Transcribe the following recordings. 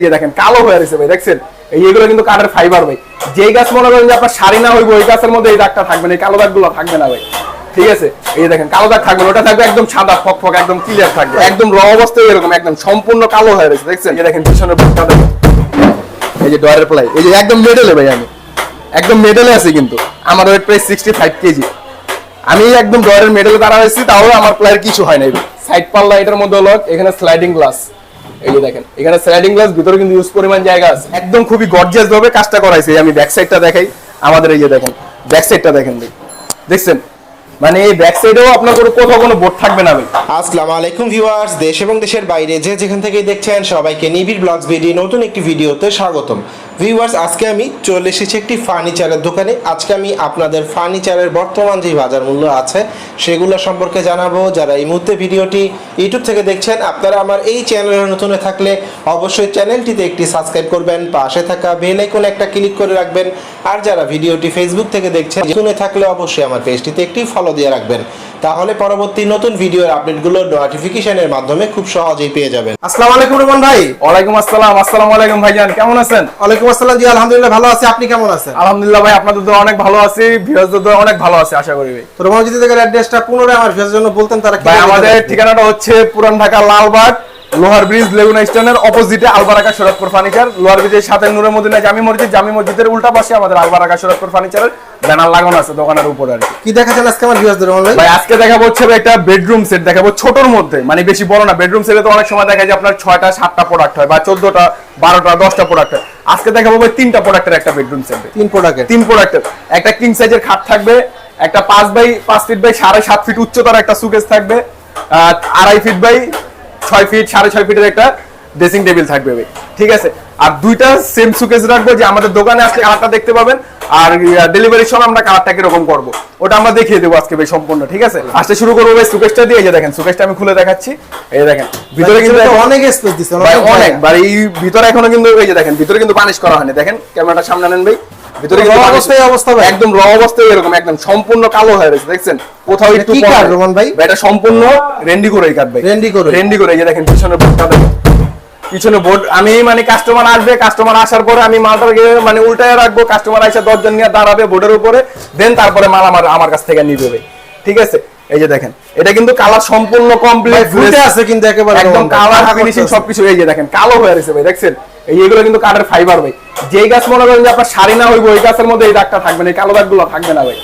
যে দেখেন, কালো হয়ে রয়েছে ভাই, দেখছেন? এই এগুলো কিন্তু কাঠের ফাইবার ভাই। যেই গাছ মনে করেন যে আপনার শাড়ি না হইব ওই গাছের মধ্যে এই দাগটা থাকবে না, এই কালো দাগগুলো থাকবে না ভাই। ঠিক আছে? এই দেখেন, কালো দাগ থাকবে ওটা থাকবে একদম সাদা ফক ফক একদম ক্লিয়ার থাকবে। একদম র অবস্থায় এরকম, একদম সম্পূর্ণ কালো হয়ে রয়েছে, দেখছেন? এই দেখেন, পিছনের বুকটা দেখেন। এই যে ডয়ারের প্লাই, এই যে একদম মেডেলে ভাই আমি। একদম মেডেলে আছি কিন্তু। আমার ওয়েট প্রায় সিক্সটি ফাইভ কেজি আমি একদম ডয়ারের মেডেলে দাঁড়া হয়েছি তাও আমার প্লেয়ার কিছু হয় নাই সাইড পাল্লা এটার মধ্যে হলো, এখানে স্লাইডিং গ্লাস ভাবে কাজটা আমি ব্যাক সাইডটা দেখাই। আমাদের দেখেন ব্যাক সাইডটা দেখেন দেখছেন? মানে এই ব্যাক সাইডেও বোর্ড থাকবে না ভাই। দেশ এবং দেশের বাইরে যে যেখান থেকেই দেখছেন, সবাইকে নিবিড় ব্লগস ভিডিও নতুন একটি ভিডিওতে স্বাগতম। ভিউয়ার্স আজকে আমি চলে এসেছি একটি ফার্নিচারের দোকানে। আজকে আমি আপনাদের ফার্নিচারের বর্তমান যে বাজার মূল্য আছে, সেগুলো সম্পর্কে জানাব। যারা এই মুহূর্তে ভিডিওটি ইউটিউব থেকে দেখছেন, আপনারা আমার এই চ্যানেলে নতুন থাকলে অবশ্যই চ্যানেলটিতে একটি সাবস্ক্রাইব করবেন, পাশে থাকা বেল আইকনে একটা ক্লিক করে রাখবেন। আর যারা ভিডিওটি ফেসবুক থেকে দেখছেন হয়ে থাকলে অবশ্যই আমার পেজটিতে একটি ফলো দিয়ে রাখবেন। তাহলে পরবর্তী নতুন ভিডিওর আপডেটগুলো নোটিফিকেশনের মাধ্যমে খুব সহজেই পেয়ে যাবেন। আসসালামু আলাইকুম রুমান ভাই। ওয়ালাইকুম আসসালাম। আসসালামু আলাইকুম ভাইজান। কেমন আছেন? ওয়ালাইকুম আসসালাম জি আলহামদুলিল্লাহ ভালো আছি। আপনি কেমন আছেন? আলহামদুলিল্লাহ ভাই আপনাদের তো অনেক ভালো আছি। ভিউয়ারদের তো অনেক ভালো আছে আশা করি ভাই। তো রুমান যদি থেকে অ্যাড্রেসটা পুনরায় আমার ভিউয়ারদের জন্য বলতেন তারা ভাই আমাদের ঠিকানাটা হচ্ছে পুরান ঢাকা লালবাগ লোহার ব্রিজ লেগুনা স্টেশনের অপোজিটে আলবারাকা শরৎপুর ফার্নিচার লোহার ব্রিজের সাথে নূরে মদিনা জামি মসজিদ জামি মসজিদের উল্টা পাশে আমাদের আলবারাকা শরৎপুর ফার্নিচারের ব্যানার লাগানো আছে দোকানের উপরে আর কি। দেখাচ্ছেন আজকে আমার ভিউয়ার্সদের রুমান ভাই আজকে দেখাবো হচ্ছে একটা বেডরুম সেট দেখাবো ছোটর মধ্যে। মানে বেশি বড় না বেডরুম সেটে তো অনেক সময় দেখা যায় আপনার ছয়টা সাতটা প্রোডাক্ট হয় বা চোদ্দটা বারোটা দশটা প্রোডাক্ট হয়। আজকে দেখাবো ভাই তিনটা প্রোডাক্টের একটা বেডরুম সেট তিন প্রোডাক্টের তিন প্রোডাক্টের একটা কিং সাইজের খাট থাকবে একটা পাঁচ বাই পাঁচ ফিট বাই সাড়ে সাত ফিট উচ্চতার একটা সুকেস থাকবে আড়াই ফিট বাই ছয় ফিট সাড়ে ছয় ফিটের একটা ড্রেসিং টেবিল থাকবে ঠিক আছে? আর দুইটা সেম সুকেস রাখব যে আমাদের দোকানে আসলে কালারটা দেখতে পাবেন। আর ডেলিভারির সময় আমরা কালারটা কীরকম করব? ওটা আমরা দেখিয়ে দেবো আজকে ভাই সম্পূর্ণ ঠিক আছে? আসতে শুরু করব ভাই সুকেসটা দিয়ে। যে দেখেন সুকেসটা আমি খুলে দেখাচ্ছি। এই দেখেন ভিতরে কিন্তু অনেক স্পেস দিছে ভাই অনেক ভাই এই ভিতরে এখনও কিন্তু এই যে দেখেন ভিতরে কিন্তু পানিশ করা হয়নি। দেখেন ক্যামেরাটা সামনে নেন ভাই। ভিতরে কিন্তু অবস্থায় অবস্থা ভাই। একদম র অবস্থায় এরকম একদম সম্পূর্ণ কালো হয়ে গেছে দেখছেন কোথাও একটু কি কাট রোমান ভাই? এটা সম্পূর্ণ রেন্ডি কাট ভাই রেন্ডি করে? রেন্ডি করে এই যে দেখেন পিছনে বোর্ডটা দেখেন পিছনে বোর্ড আমি মানে কাস্টমার আসবে কাস্টমার আসার পরে আমি মালটাকে মানে উল্টায় রাখব কাস্টমার আইসা দশজন নিয়ে দাঁড়াবে বোর্ডের উপরে দেন তারপরে মাল আমার আমার কাছ থেকে নিবে ভাই ঠিক আছে এই যে দেখেন এটা কিন্তু কালার সম্পূর্ণ কমপ্লিট ফুটে আছে কিন্তু একেবারে একদম কালার ফিনিশিং সবকিছু এই যে দেখেন কালো হয়ে রয়েছে ভাই দেখছেন? এই এগুলো কিন্তু কাঠের ফাইবার ভাই। যেই গাছ মনে করেন যে আপনার শাড়ি না হইব ওই গাছের মধ্যে এই দাগটা থাকবে না এই কালো দাগগুলো থাকবে না ভাই।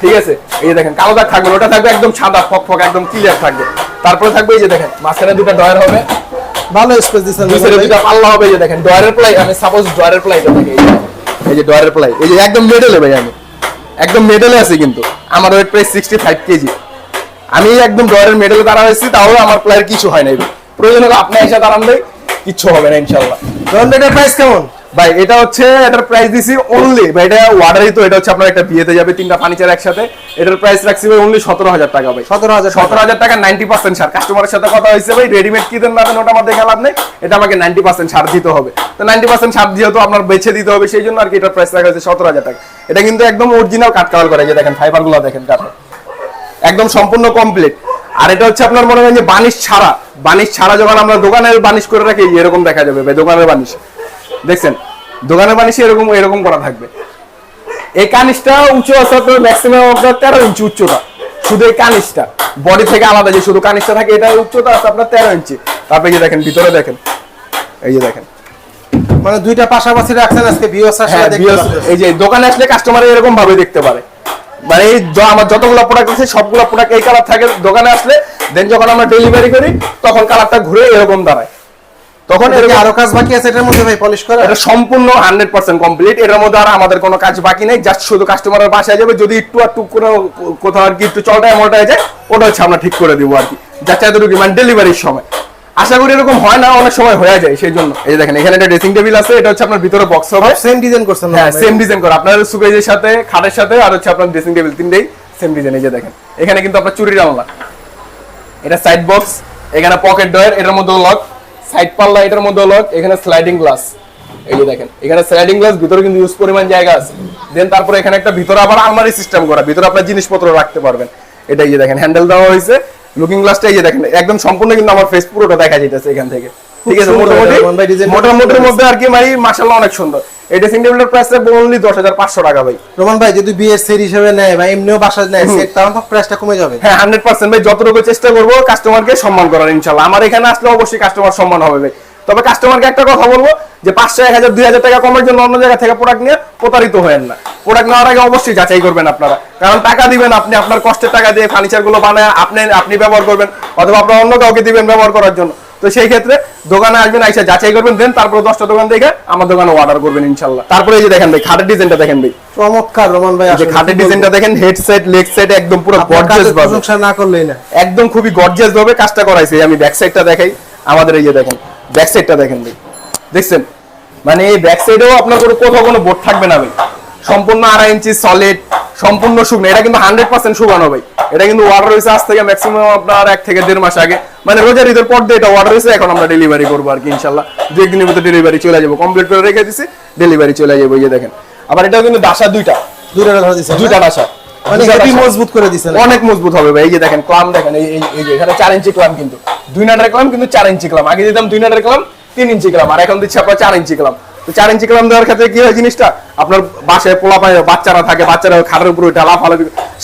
ঠিক আছে? এই যে দেখেন কালো দাগ থাকবে ওটা থাকবে একদম সাদা ফক ফক একদম ক্লিয়ার থাকবে। তারপরে থাকবে এই যে দেখেন মাঝখানে দুটো ডয়ার হবে। ভালো স্পেস দিছেন ভাই। দুটো পাল্লা হবে এই যে দেখেন ডয়ারের প্লাই আমি সাপোজ ডয়ারের প্লাইটা দেখে এই যে এই যে ডয়ারের প্লাই এই যে একদম মেডেলে ভাই আমি। একদম মেডেলে আছি কিন্তু। আমার ওয়েট প্রায় সিক্সটি ফাইভ কেজি আমি একদম ডয়ারের মেডেলে দাঁড়া হয়েছি তাও আমার প্লেয়ার কিছু হয় নাই। প্রয়োজন হলে আপনি এসে দাঁড়ান ভাই কিচ্ছু হবে না ইনশাল্লাহ ভাই, এটার প্রাইস কেমন? ভাই এটা হচ্ছে এটার প্রাইস দিছি অনলি ভাই এটা ওয়ার্ডারই তো এটা হচ্ছে আপনার একটা বিয়েতে যাবে তিনটা ফার্নিচার একসাথে। এটার প্রাইস রাখছি ভাই অনলি সতেরো হাজার টাকা ভাই। সতেরো হাজার সতেরো হাজার টাকা নাইনটি পার্সেন্ট ছাড়। কাস্টমারের সাথে কথা হয়েছে ভাই রেডিমেড কি দেন না দেন ওটা আমার দেখে লাভ নেই। এটা আমাকে নাইনটি পার্সেন্ট ছাড় দিতে হবে। তো নাইনটি পার্সেন্ট ছাড় যেহেতু আপনার বেছে দিতে হবে সেই জন্য আর কি এটার প্রাইস রাখা হয়েছে সতেরো হাজার টাকা। এটা কিন্তু একদম অরিজিনাল কাট কালার করে এই যে দেখেন ফাইবারগুলো দেখেন কাঠের একদম সম্পূর্ণ কমপ্লিট আর এটা হচ্ছে আপনার মনে করেন যে বানিশ ছাড়া। বানিশ ছাড়া যখন আমরা দোকানের বানিশ করে রাখি এরকম দেখা যাবে ভাই দোকানের বানিশ। দেখছেন? দোকানের বানিশে এরকম এরকম করা থাকবে। এই কানিসটা উঁচু আছে আপনার ম্যাক্সিমাম আপনার তেরো ইঞ্চি উচ্চতা। শুধু এই কানিসটা বডি থেকে আলাদা যে শুধু কানিসটা থাকে এটা উচ্চতা আছে আপনার তেরো ইঞ্চি তারপরে এই যে দেখেন ভিতরে দেখেন। এই যে দেখেন। মানে দুইটা পাশাপাশি রাখছেন আজকে আসলে হ্যাঁ, এই যে দোকানে আসলে কাস্টমার এরকম ভাবে দেখতে পারে। মানে আমার যতগুলো প্রোডাক্ট আছে সবগুলো প্রোডাক্ট এই কালার থাকে দোকানে আসলে দেন যখন আমরা ডেলিভারি করি তখন কালারটা ঘুরে এরকম দাঁড়ায়। তখন এরকম আরও কাজ বাকি আছে এটার মধ্যে ভাই পলিশ করা এটা সম্পূর্ণ হান্ড্রেড পার্সেন্ট কমপ্লিট এটার মধ্যে আর আমাদের কোনো কাজ বাকি নেই জাস্ট শুধু কাস্টমারের বাসায় যাবে যদি একটু একটু কোনো কোথাও আর কি একটু চলটায় মলটায় যায় ওটা হচ্ছে আমরা ঠিক করে দিব আর কি। যাচ্ছে এতটুকু মানে ডেলিভারির সময়। আশা করি এরকম হয় না অনেক সময় হয়ে যায় সেই জন্য। এই যে দেখেন এখানে একটা ড্রেসিং টেবিল আছে এটা হচ্ছে আপনার ভিতরে বক্স হবে। সেম ডিজাইন করছেন হ্যাঁ সেম ডিজাইন করা। আপনার সুকেজের সাথে খাটের সাথে আর হচ্ছে আপনার ড্রেসিং টেবিল তিনটেই সেম ডিজাইন এই যে দেখেন। এখানে কিন্তু আপনার চুরি জানলা। এটা সাইড বক্স এখানে পকেট ডয়ার এটার মধ্যে লক সাইড পাল্লা এটার মধ্যে লক এখানে স্লাইডিং গ্লাস এই যে দেখেন এখানে স্লাইডিং গ্লাস ভিতরে কিন্তু ইউজ পরিমাণ জায়গা আছে। দেন তারপরে এখানে একটা ভিতরে আবার আলমারি সিস্টেম করা ভিতরে আপনার জিনিসপত্র রাখতে পারবেন। এটা এই যে দেখেন হ্যান্ডেল দেওয়া হয়েছে। লুকিং গ্লাসটা এই যে দেখেন একদম সম্পূর্ণ কিন্তু আমার ফেস পুরোটা দেখা যাইতেছে এখান থেকে। ঠিক আছে মোটামুটি মোটামুটির মধ্যে আর কি মানে মাশাআল্লাহ অনেক সুন্দর। এই ড্রেসিং টেবিলের প্রাইস রাখব অনলি দশ হাজার পাঁচশো টাকা ভাই। রোমান ভাই যদি বিয়ের সেট হিসেবে নেয় বা এমনিও বাসায় নেয় সেট তাহলে তো প্রাইসটা কমে যাবে। হ্যাঁ হান্ড্রেড পার্সেন্ট ভাই যতটুকু চেষ্টা করব কাস্টমারকে সম্মান করার ইনশাল্লাহ আমার এখানে আসলে অবশ্যই কাস্টমার সম্মান হবে ভাই। তবে কাস্টমারকে একটা কথা বলব যে পাঁচশো এক হাজার দুই হাজার টাকা কমের জন্য অন্য জায়গা থেকে প্রোডাক্ট নিয়ে প্রতারিত হয়েন না। প্রোডাক্ট নেওয়ার আগে অবশ্যই যাচাই করবেন আপনারা। কারণ টাকা দিবেন আপনি আপনার কষ্টের টাকা দিয়ে ফার্নিচারগুলো বানায় আপনি আপনি ব্যবহার করবেন অথবা আপনার অন্য কাউকে দিবেন ব্যবহার করার জন্য। তো সেই ক্ষেত্রে দোকানে আসবেন আইসা যাচাই করবেন দেন তারপরে দশটা দোকান দেখে আমার দোকানে অর্ডার করবেন ইনশাল্লাহ। তারপরে এই যে দেখেন ভাই খাটের ডিজাইনটা দেখেন ভাই। চমৎকার রোমান ভাই যে খাটের ডিজাইনটা দেখেন হেডসেট লেগ সেট একদম পুরো গর্জিয়াস ভাবে। প্রশংসা না করলেই না। একদম খুবই গর্জিয়াস ভাবে কাজটা করাইছে। আমি ব্যাক সাইডটা দেখাই আমাদের এই যে দেখেন ব্যাক সাইডটা দেখেন ভাই। দেখছেন? মানে এই ব্যাক সাইডেও আপনার কোনো কোথাও কোনো বোর্ড থাকবে না ভাই। সম্পূর্ণ আড়াই ইঞ্চি সলিড সম্পূর্ণ শুকনো। এটা কিন্তু হান্ড্রেড পার্সেন্ট শুকানো ভাই। এটা কিন্তু অর্ডার হয়েছে আজ থেকে ম্যাক্সিমাম আপনার এক থেকে দেড় মাস আগে। মানে রোজার ঈদের পর দিয়ে এটা অর্ডার হয়েছে এখন আমরা ডেলিভারি করব আর কি ইনশাল্লাহ। দু একদিনের ভিতরে ডেলিভারি চলে যাব। কমপ্লিট করে রেখে দিছি ডেলিভারি চলে যাব এই যে দেখেন। আবার এটাও কিন্তু ডাসা দুইটা। দুইটা ডাসা মানে দুইটা হেভি ডাসা। মজবুত করে দিছেন অনেক মজবুত হবে ভাই এই যে দেখেন ক্লাম দেখেন এই যে এখানে চার ইঞ্চি ক্লাম কিন্তু। দুই নাটের ক্লাম কিন্তু চার ইঞ্চি ক্লাম আগে দিতাম দুই নাটের ক্লাম তিন ইঞ্চি ক্লাম আর এখন দিচ্ছি আপনার চার ইঞ্চি ক্লাম তো চার ইঞ্চি ক্লাম দেওয়ার ক্ষেত্রে কি হয় জিনিসটা? আপনার বাসায় পোলা পায় বাচ্চারা থাকে, বাচ্চারা খাটের উপরে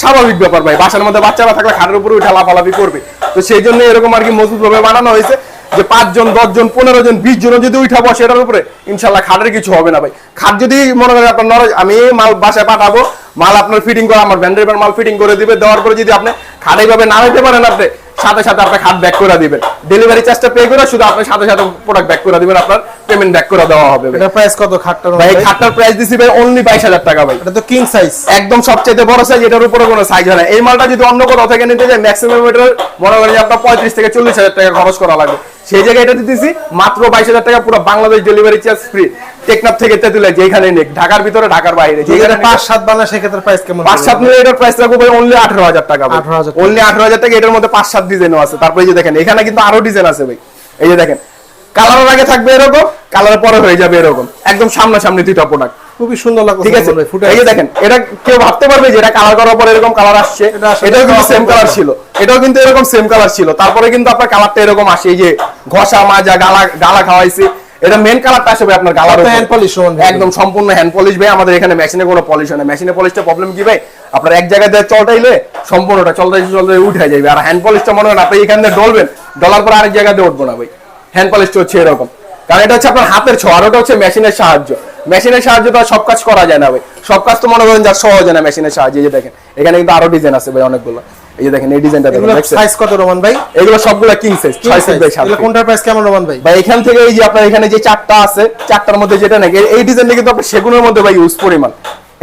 স্বাভাবিক ব্যাপার ভাই, বাসার মধ্যে বাচ্চারা থাকলে খাটের উপরে করবে। তো সেই জন্য এরকম আর কি বানানো হয়েছে যে পাঁচজন, দশজন পনেরো জন বিশ জন যদি উঠা বসে এটার উপরে, ইনশাল্লাহ খাটের কিছু হবে না ভাই। খাট যদি মনে করেন আপনার নরজ আমি মাল বাসায় পাঠাবো, মাল আপনার ফিটিং করে, আমার ভ্যান্ডার মাল ফিটিং করে দিবে, দেওয়ার পরে যদি আপনি খাট এইভাবে না নিতে পারেন আপনি, সাথে সাথে আপনার খাট ব্যাক করে দিবেন। ডেলিভারি চার্জটা পে করে শুধু আপনার সাথে সাথে প্রোডাক্ট ব্যাক করে দিবেন আপনার পেমেন্ট ব্যাক করে দেওয়া হবে এটা প্রাইস কত? ভাই খাটটার প্রাইস দিছি ভাই অনলি বাইশ হাজার টাকা ভাই। এটা তো কিং সাইজ একদম সবচেয়ে বড় সাইজ এটার উপরে কোনো সাইজ হয় না। এই মালটা যদি অন্য কোথাও থেকে নিতে যায় ম্যাক্সিমাম এটার মনে করেন আপনার পঁয়ত্রিশ থেকে চল্লিশ হাজার টাকা খরচ করা লাগবে। সেই জায়গায় এটা দিতেছি মাত্র বাইশ হাজার টাকা পুরো Bangladesh delivery charge free Teknaf থেকে তেতুলে যেখানে নেক ঢাকার ভিতরে ঢাকার বাইরে। যেখানে যেখানে পাঁচ সাত বানা সেক্ষেত্রে প্রাইস কেমন পাঁচ পড়বে? সাত মিলে এটার প্রাইস রাখব ভাই অনলি আঠারো হাজার টাকা 18,000 টাকা। অনলি আঠারো হাজার টাকা এটার মধ্যে পাঁচ সাত ডিজাইনও আছে। তারপরে যে দেখেন এখানে কিন্তু আরও ডিজাইন আছে ভাই। এই যে দেখেন কালারের আগে থাকবে এরকম কালারের পরে হয়ে যাবে এরকম। একদম সামনাসামনি দুইটা প্রোডাক্ট খুবই সুন্দর লাগছে ঠিক আছে? এই যে দেখেন এটা কেউ ভাবতে পারবে যে এটা কালার করার পর এরকম কালার আসছে। এটাও কিন্তু সেম কালার ছিল। এটাও কিন্তু এরকম সেম কালার ছিল। তারপরে কিন্তু আপনার কালারটা এরকম আসে এই যে ঘষা মাজা গালা গালা খাওয়াইছে। এটা মেন কালারটা আসবে আপনার গালার polish রোমান একদম সম্পূর্ণ হ্যান্ড পলিশ ভাই। আমাদের এখানে মেশিনে কোনো পলিশ হয় না। মেশিনে পলিশটা প্রবলেম কি ভাই? আপনার এক জায়গায় দিয়ে চলটাইলে সম্পূর্ণটা চলতে চলতে উঠে যাবে আর হ্যান্ড পলিশটা মনে হয় আপনি এখানে দিয়ে ডলবেন ডলার পর আরেক জায়গায় দিয়ে উঠবো না ভাই। হ্যান্ড পলিশটা হচ্ছে এরকম। কারণ এটা হচ্ছে আপনার হাতের ছোঁয়া আর ওটা হচ্ছে মেশিনের সাহায্য। মেশিনের সাহায্যে তো সব কাজ করা যায় না ভাই। সব কাজ তো মনে করেন যা সহজ না মেশিনের সাহায্যে এই যে দেখেন। এখানে কিন্তু আরও ডিজাইন আছে ভাই অনেকগুলো। এই যে দেখেন এই ডিজাইনটা দেখেন সাইজ কত রোমান ভাই? এগুলো সবগুলো কিং সাইজ ছয় সাইজ সাত এগুলো কোনটার প্রাইস কেমন রোমান ভাই? বা এখান থেকে এই যে আপনার এখানে যে চারটা আছে চারটার মধ্যে যেটা নাকি এই ডিজাইনটা কিন্তু আপনার সেগুনের মধ্যে ভাই ইউজ পরিমাণ।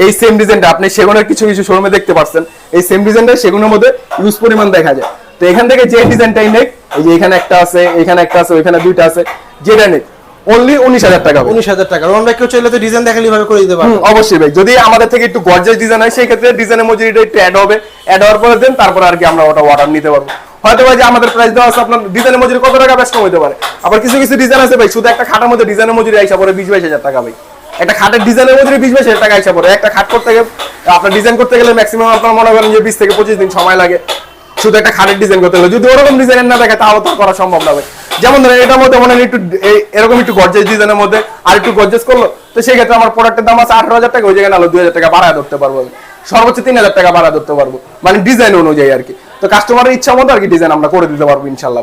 এই সেম ডিজাইনটা আপনি সেগুনের কিছু কিছু শোরুমে দেখতে পাচ্ছেন এই সেম ডিজাইনটা সেগুনের মধ্যে ইউজ পরিমাণ দেখা যায়। তো এখান থেকে যে ডিজাইনটাই নেক এই যে এখানে একটা আছে এখানে একটা আছে ওইখানে দুইটা আছে যেটা নেক। অনলি উনিশ হাজার টাকা। উনিশ হাজার টাকা। ভাই কেউ চাইলে তো ডিজাইন দেখালে ভাবে করে দিতে পারবে। অবশ্যই ভাই। যদি আমাদের থেকে একটু গর্জাস ডিজাইন হয় সেই ক্ষেত্রে ডিজাইনের মজুরিটা একটু অ্যাড হবে। অ্যাড হওয়ার পরে দেন তারপর আর কি আমরা ওটা অর্ডার নিতে পারব। হয়তো ভাই যে আমাদের প্রাইস দেওয়া আছে আপনার ডিজাইনের মজুরি কত টাকা কম হতে পারে। আবার কিছু কিছু ডিজাইন আছে ভাই শুধু একটা খাটের মধ্যে ডিজাইনের মজুরি আইসা পড়ে বিশ বাইশ হাজার টাকা ভাই। একটা খাটের ডিজাইনের মজুরি বিশ বাইশ হাজার টাকা আইসা পড়ে। একটা খাট করতে গেলে আপনার ডিজাইন করতে গেলে ম্যাক্সিমাম আপনার মনে করেন যে বিশ থেকে পঁচিশ দিন সময় লাগে। শুধু একটা খাটের ডিজাইন করতে হলো যদি ওরকম ডিজাইনের না থাকে, তাহলে তো করা সম্ভব না যেমন ধরেন, এটার মধ্যে মনে একটু এরকম একটু গর্জেস ডিজাইনের মধ্যে আর একটু গর্জেস করল, তো সেই ক্ষেত্রে আমার প্রোডাক্টের দাম আছে আঠারো হাজার টাকা, ওই জায়গায় নাহলে দুই হাজার টাকা বাড়ায় ধরতে পারব আমি। সর্বোচ্চ তিন হাজার টাকা বাড়া ধরতে পারব। মানে ডিজাইন অনুযায়ী আর কি। তো কাস্টমারের ইচ্ছা মতো আর কি ডিজাইন আমরা করে দিতে পারব, ইনশাল্লাহ।